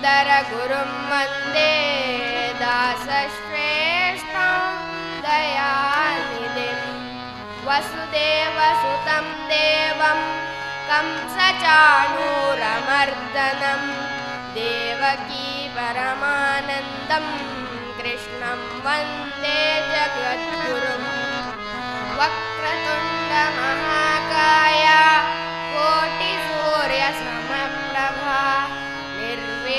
सुन्दरगुरुं वन्दे दासश्रेष्ठं दयानिधिं वसुदेवसुतं देवं कंसचाणूरमर्दनं देवकी परमानन्दं कृष्णं वन्दे जगद्गुरुं। वक्रतुण्डममागाया कोटि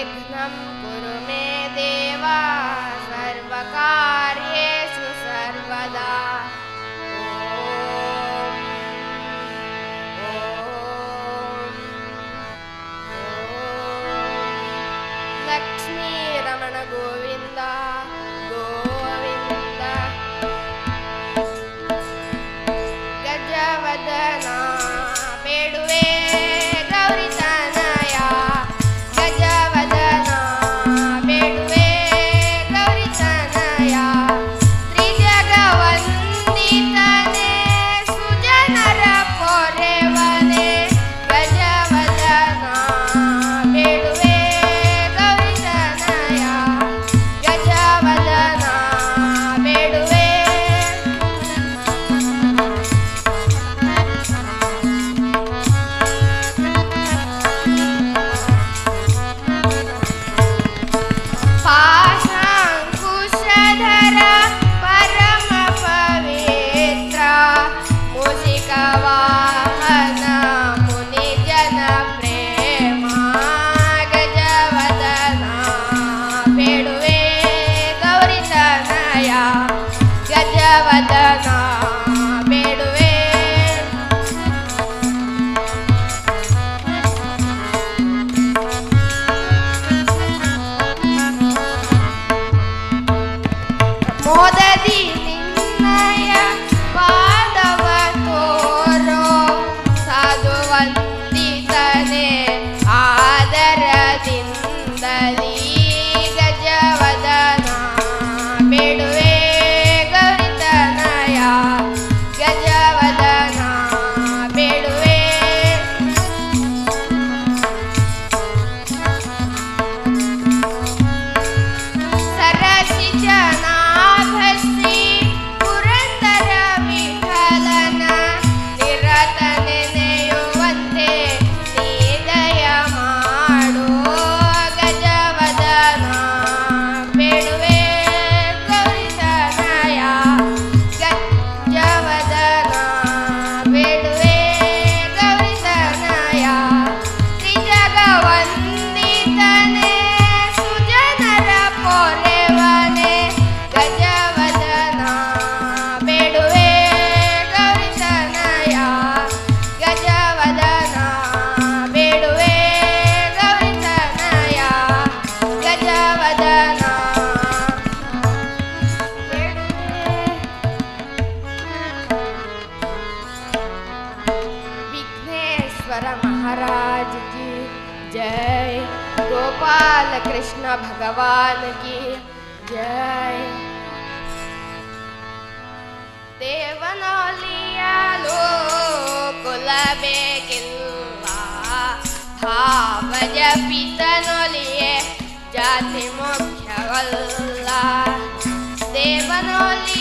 विघ्नं कुरु मे देवा सर्वकार्य pero बाल कृष्ण भगवान की जय। देवनौलिया लो कुलबे किल्ला भाव जपितनौलिए जाति मुख्य देवनौली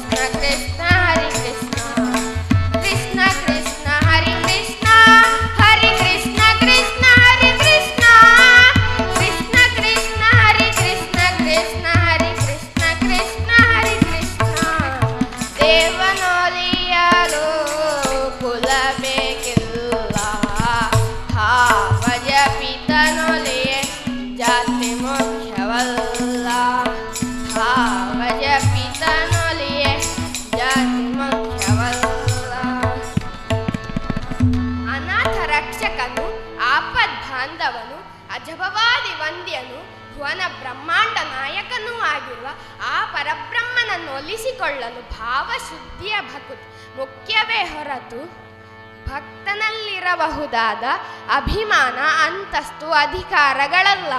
ಅಜಭವಾದಿ ವಂದ್ಯನು ಭುವನ ಬ್ರಹ್ಮಾಂಡ ನಾಯಕನೂ ಆಗಿರುವ ಆ ಪರಬ್ರಹ್ಮನನ್ನು ಒಲಿಸಿಕೊಳ್ಳಲು ಭಾವಶುದ್ಧಿಯ ಭಕುತ್. ಮುಖ್ಯವೇ ಹೊರತು ಭಕ್ತನಲ್ಲಿರಬಹುದಾದ ಅಭಿಮಾನ, ಅಂತಸ್ತು, ಅಧಿಕಾರಗಳಲ್ಲ.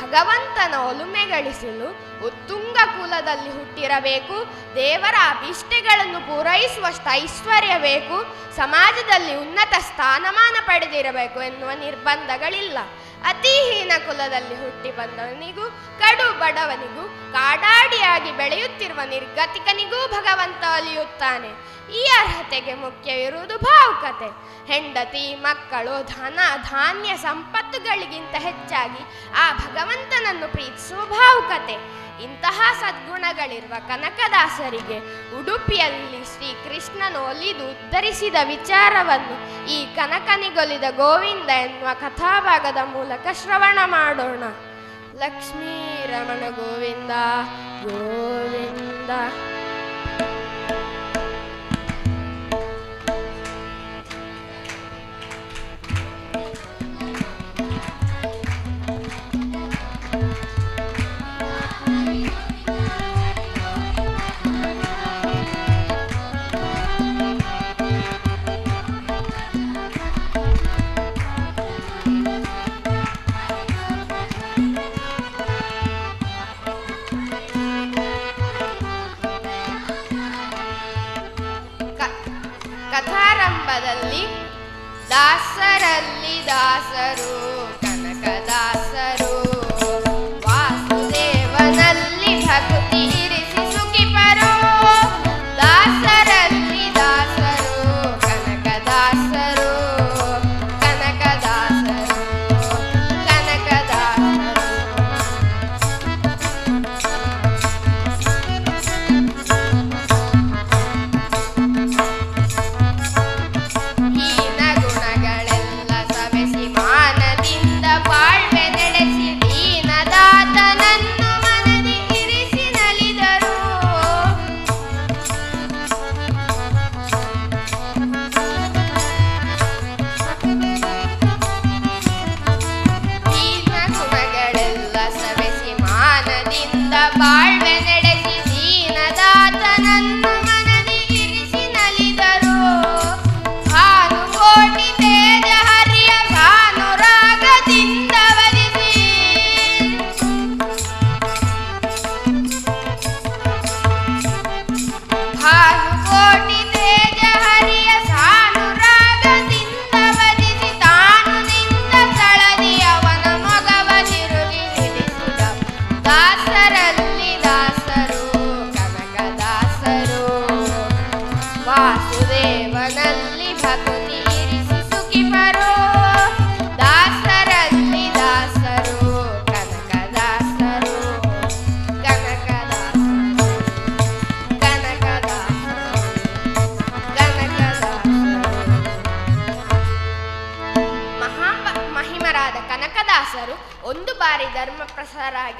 ಭಗವಂತನ ಒಲುಮೆ ಗಳಿಸಲು ಉತ್ತುಂಗ ಕುಲದಲ್ಲಿ ಹುಟ್ಟಿರಬೇಕು, ದೇವರ ಅಭಿಷ್ಟೆಗಳನ್ನು ಪೂರೈಸುವಷ್ಟು ಐಶ್ವರ್ಯ ಬೇಕು ಸಮಾಜದಲ್ಲಿ ಉನ್ನತ ಸ್ಥಾನಮಾನ ಪಡೆದಿರಬೇಕು ಎನ್ನುವ ನಿರ್ಬಂಧಗಳಿಲ್ಲ. ಅತಿಹೀನ ಕುಲದಲ್ಲಿ ಹುಟ್ಟಿ ಬಂದವನಿಗೂ ಕಡು ಬಡವನಿಗೂ ಕಾಡಾಡಿಯಾಗಿ ಬೆಳೆಯುತ್ತಿರುವ ನಿರ್ಗತಿಕನಿಗೂ ಭಗವಂತ ಒಲಿಯುತ್ತಾನೆ ಈ ಅರ್ಹತೆಗೆ ಮುಖ್ಯ ಇರುವುದು ಭಾವುಕತೆ. ಹೆಂಡತಿ, ಮಕ್ಕಳು, ಧನ, ಧಾನ್ಯ ಸಂಪತ್ತುಗಳಿಗಿಂತ ಹೆಚ್ಚಾಗಿ ಆ ಭಗವಂತನನ್ನು ಪ್ರೀತಿಸುವ ಭಾವುಕತೆ. ಇಂತಹ ಸದ್ಗುಣಗಳಿರುವ ಕನಕದಾಸರಿಗೆ ಉಡುಪಿಯಲ್ಲಿ ಶ್ರೀಕೃಷ್ಣನು ಒಲಿದು ಉದ್ಧರಿಸಿದ ವಿಚಾರವನ್ನು ಈ ಕನಕನಿಗೊಲಿದ ಗೋವಿಂದ ಎನ್ನುವ ಕಥಾಭಾಗದ ಮೂಲಕ ಶ್ರವಣ ಮಾಡೋಣ. लक्ष्मीरमण गोविन्दा गोविन्द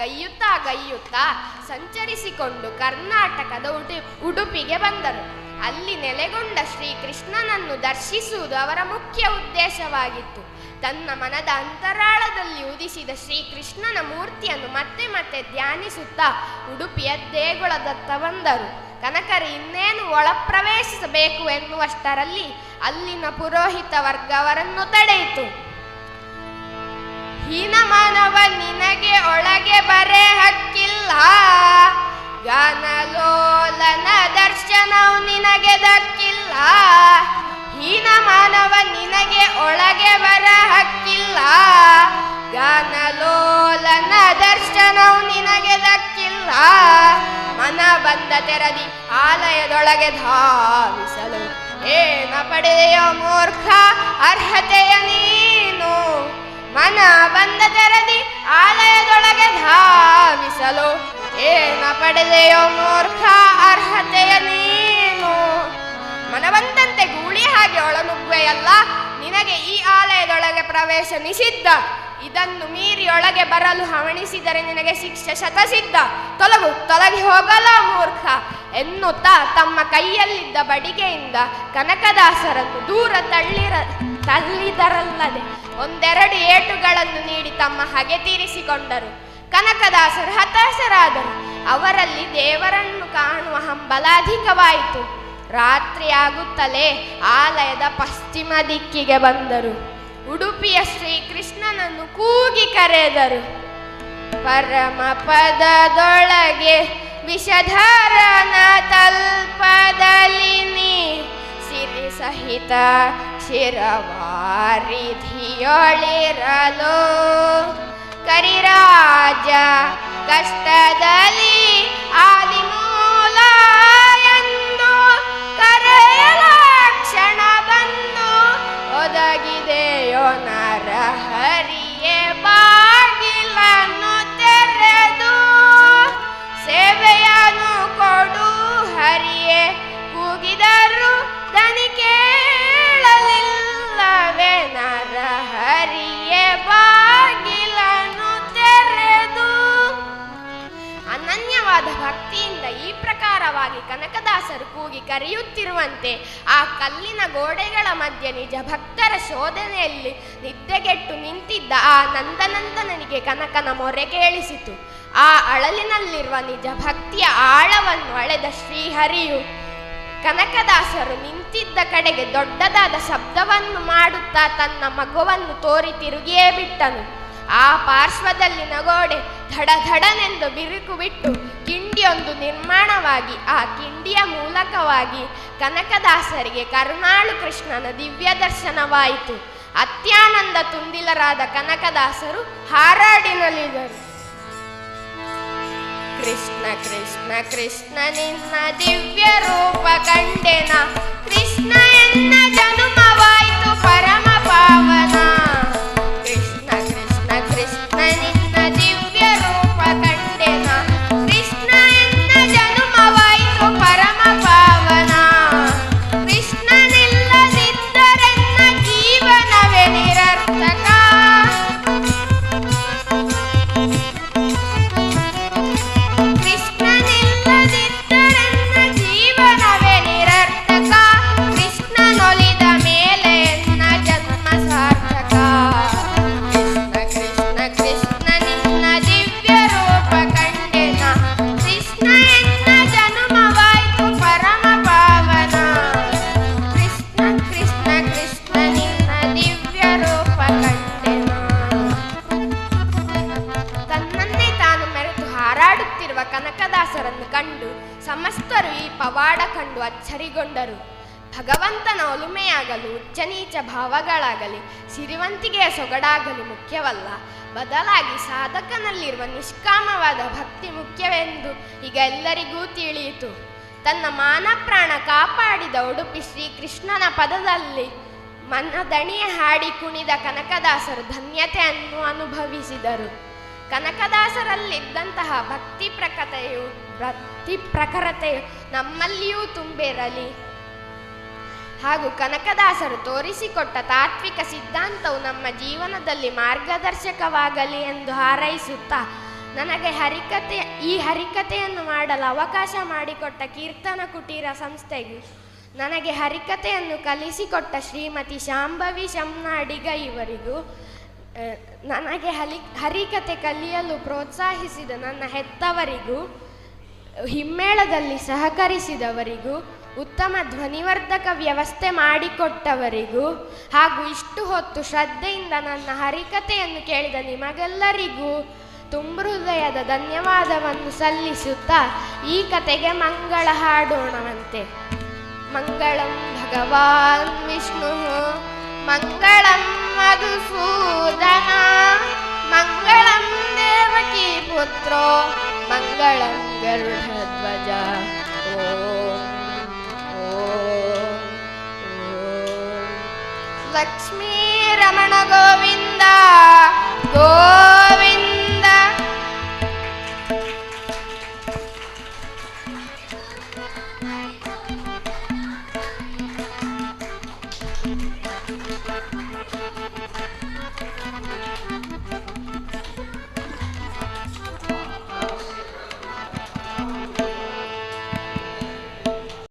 ಗೈಯುತ್ತಾ ಗೈಯುತ್ತಾ ಸಂಚರಿಸಿಕೊಂಡು ಕರ್ನಾಟಕದ ಉಡು, ಉಡುಪಿಗೆ ಬಂದರು. ಅಲ್ಲಿ ನೆಲೆಗೊಂಡ ಶ್ರೀಕೃಷ್ಣನನ್ನು ದರ್ಶಿಸುವುದು ಅವರ ಮುಖ್ಯ ಉದ್ದೇಶವಾಗಿತ್ತು. ತನ್ನ ಮನದ ಅಂತರಾಳದಲ್ಲಿ ಉದಿಸಿದ ಶ್ರೀಕೃಷ್ಣನ ಮೂರ್ತಿಯನ್ನು ಮತ್ತೆ ಮತ್ತೆ ಧ್ಯಾನಿಸುತ್ತಾ ಉಡುಪಿಯ ದೇಗುಲದತ್ತ ಬಂದರು. ಕನಕರು ಇನ್ನೇನು ಒಳಪ್ರವೇಶಿಸಬೇಕು ಎನ್ನುವಷ್ಟರಲ್ಲಿ ಅಲ್ಲಿನ ಪುರೋಹಿತ ವರ್ಗ ಅವರನ್ನು ತಡೆಯಿತು. ಹೀನ ಮಾನವ ನಿನಗೆ ಒಳಗೆ ಬರೆ ಹಕ್ಕಿಲ್ಲ. ಗಾನಲೋಲನ ದರ್ಶನವು ನಿನಗೆ ದಕ್ಕಿಲ್ಲ. ಹೀನ ಮಾನವ ನಿನಗೆ ಒಳಗೆ ಬರ ಹಕ್ಕಿಲ್ಲ. ಗಾನಲೋಲನ ದರ್ಶನವು ನಿನಗೆ ದಕ್ಕಿಲ್ಲ. ಮನ ಬಂದ ತೆರದಿ ಆಲಯದೊಳಗೆ ಧಾವಿಸಲು. ಏನ ಪಡೆಯ ಮೂರ್ಖ ಅರ್ಹತೆಯ ನೀನು? ಮನ ಬಂದ ತೆರದಿ ಆಲಯದೊಳಗೆ ಧಾವಿಸಲು. ಏನ ಪಡೆದೆಯೋ ಮೂರ್ಖ ಅರ್ಹತೆಯ ನೀನು? ಮನವಂತಂತೆ ಗೂಳಿ ಹಾಗೆ ಒಳನುಗ್ಗುವೆಯಲ್ಲ ನಿನಗೆ ಈ ಆಲಯದೊಳಗೆ ಪ್ರವೇಶ ನಿಷಿದ್ಧ. ಇದನ್ನು ಮೀರಿ ಒಳಗೆ ಬರಲು ಹವಣಿಸಿದರೆ ನಿನಗೆ ಶಿಕ್ಷೆ ಶತಸಿದ್ಧ. ತೊಲಗು, ತೊಲಗಿ ಹೋಗಲ ಮೂರ್ಖ? ಎನ್ನುತ್ತಾ ತಮ್ಮ ಕೈಯಲ್ಲಿದ್ದ ಬಡಿಗೆಯಿಂದ ಕನಕದಾಸರನ್ನು ದೂರ ತಳ್ಳಿರ, ತಳ್ಳಿದರಲ್ಲದೆ ಒಂದೆರಡು ಏಟುಗಳನ್ನು ನೀಡಿ ತಮ್ಮ ಹಗೆ ತೀರಿಸಿಕೊಂಡರು. ಕನಕದಾಸರು ಹತಾಶರಾದರು. ಅವರಲ್ಲಿ ದೇವರನ್ನು ಕಾಣುವ ಹಂಬಲ ಅಧಿಕವಾಯಿತು. ರಾತ್ರಿಯಾಗುತ್ತಲೇ ಆಲಯದ ಪಶ್ಚಿಮ ದಿಕ್ಕಿಗೆ ಬಂದರು. ಉಡುಪಿಯ ಶ್ರೀಕೃಷ್ಣನನ್ನು ಕೂಗಿ ಕರೆದರು. ಪರಮ ಪದದೊಳಗೆ ವಿಷಧಾರನ ತಲ್ಪದಲ್ಲಿ ನೀ ಸಿರಿ ಸಹಿತ ಶಿರವಾರಿಧಿಯೊಳಿರಲು ಕರಿರಾಜ ಕಷ್ಟದಲ್ಲಿ ಆದಿಮೂಲ ಕೂಗಿ ಕರೆಯುತ್ತಿರುವಂತೆ ಆ ಕಲ್ಲಿನ ಗೋಡೆಗಳ ಮಧ್ಯೆ ನಿಜ ಭಕ್ತರ ಶೋಧನೆಯಲ್ಲಿ ನಿದ್ದೆಗೆಟ್ಟು ನಿಂತಿದ್ದ ಆ ನಂದನಂದನನಿಗೆ ಕನಕನ ಮೊರೆ ಕೇಳಿಸಿತು. ಆ ಅಳಲಿನಲ್ಲಿರುವ ನಿಜ ಭಕ್ತಿಯ ಆಳವನ್ನು ಅಳೆದ ಶ್ರೀಹರಿಯು ಕನಕದಾಸರು ನಿಂತಿದ್ದ ಕಡೆಗೆ ದೊಡ್ಡದಾದ ಶಬ್ದವನ್ನು ಮಾಡುತ್ತಾ ತನ್ನ ಮಗುವನ್ನು ತೋರಿ ತಿರುಗಿಯೇ ಬಿಟ್ಟನು. ಆ ಪಾರ್ಶ್ವದಲ್ಲಿನ ಗೋಡೆ ಧಡಧಡನೆಂದು ಬಿರುಕು ಬಿಟ್ಟು ಕಿಂಡಿಯೊಂದು ನಿರ್ಮಾಣವಾಗಿ, ಆ ಕಿಂಡಿಯ ಮೂಲಕವಾಗಿ ಕನಕದಾಸರಿಗೆ ಕರುಣಾಳು ಕೃಷ್ಣನ ದಿವ್ಯ ದರ್ಶನವಾಯಿತು. ಅತ್ಯಾನಂದ ತುಂದಿಲರಾದ ಕನಕದಾಸರು ಹಾರಾಡಿನಲಿದರು ಕೃಷ್ಣ ಕೃಷ್ಣ ಕೃಷ್ಣ ನಿನ್ನ ದಿವ್ಯ ರೂಪ ಕಂಡೆನ. ಕೃಷ್ಣ ಎನ್ನ ಜನುಮವಾಯಿತು ಕನಕದಾಸರನ್ನು ಕಂಡು ಸಮಸ್ತರು ಈ ಪವಾಡ ಕಂಡು ಅಚ್ಚರಿಗೊಂಡರು. ಭಗವಂತನ ಒಲುಮೆಯಾಗಲು, ಉಚ್ಚನೀಚ ಭಾವಗಳಾಗಲಿ, ಸಿರಿವಂತಿಗೆಯ ಸೊಗಡಾಗಲಿ ಮುಖ್ಯವಲ್ಲ. ಬದಲಾಗಿ ಸಾಧಕನಲ್ಲಿರುವ ನಿಷ್ಕಾಮವಾದ ಭಕ್ತಿ ಮುಖ್ಯವೆಂದು ಈಗ ಎಲ್ಲರಿಗೂ ತಿಳಿಯಿತು. ತನ್ನ ಮಾನಪ್ರಾಣ ಕಾಪಾಡಿದ ಉಡುಪಿ ಶ್ರೀಕೃಷ್ಣನ ಪದದಲ್ಲಿ ಮನದಣಿಯ ಹಾಡಿ ಕುಣಿದ ಕನಕದಾಸರು ಧನ್ಯತೆಯನ್ನು ಅನುಭವಿಸಿದರು. ಕನಕದಾಸರಲ್ಲಿದ್ದಂತಹ ಭಕ್ತಿ ಪ್ರಕತೆಯು ಭಕ್ತಿ ಪ್ರಖರತೆಯು ನಮ್ಮಲ್ಲಿಯೂ ತುಂಬಿರಲಿ. ಹಾಗೂ ಕನಕದಾಸರು ತೋರಿಸಿಕೊಟ್ಟ ತಾತ್ವಿಕ ಸಿದ್ಧಾಂತವು ನಮ್ಮ ಜೀವನದಲ್ಲಿ ಮಾರ್ಗದರ್ಶಕವಾಗಲಿ ಎಂದು ಹಾರೈಸುತ್ತಾ, ನನಗೆ ಹರಿಕತೆ, ಈ ಹರಿಕತೆಯನ್ನು ಮಾಡಲು ಅವಕಾಶ ಮಾಡಿಕೊಟ್ಟ ಕೀರ್ತನ ಕುಟೀರ ಸಂಸ್ಥೆಗೂ ನನಗೆ ಹರಿಕತೆಯನ್ನು ಕಲಿಸಿಕೊಟ್ಟ ಶ್ರೀಮತಿ ಶಾಂಭವಿ ಶಮ್ನಾಡಿಗ ಇವರಿಗೂ ನನಗೆ ಹಲಿ, ಹರಿಕತೆ ಕಲಿಯಲು ಪ್ರೋತ್ಸಾಹಿಸಿದ ನನ್ನ ಹೆತ್ತವರಿಗೂ, ಹಿಮ್ಮೇಳದಲ್ಲಿ ಸಹಕರಿಸಿದವರಿಗೂ, ಉತ್ತಮ ಧ್ವನಿವರ್ಧಕ ವ್ಯವಸ್ಥೆ ಮಾಡಿಕೊಟ್ಟವರಿಗೂ ಹಾಗೂ ಇಷ್ಟು ಹೊತ್ತು ಶ್ರದ್ಧೆಯಿಂದ ನನ್ನ ಹರಿಕತೆಯನ್ನು ಕೇಳಿದ ನಿಮಗೆಲ್ಲರಿಗೂ ತುಂಬ ಹೃದಯದ ಧನ್ಯವಾದವನ್ನು ಸಲ್ಲಿಸುತ್ತಾ ಈ ಕತೆಗೆ ಮಂಗಳ ಹಾಡೋಣವಂತೆ. ಮಂಗಳಂ ಭಗವಾನ್ ವಿಷ್ಣು. மங்களம் மதுசூதனா மங்களம் தேவகி புத்திரோ மங்களம் கருடத்வஜா ஓம் ஓம் லக்ஷ்மி ரமண கோவிந்தா. கோ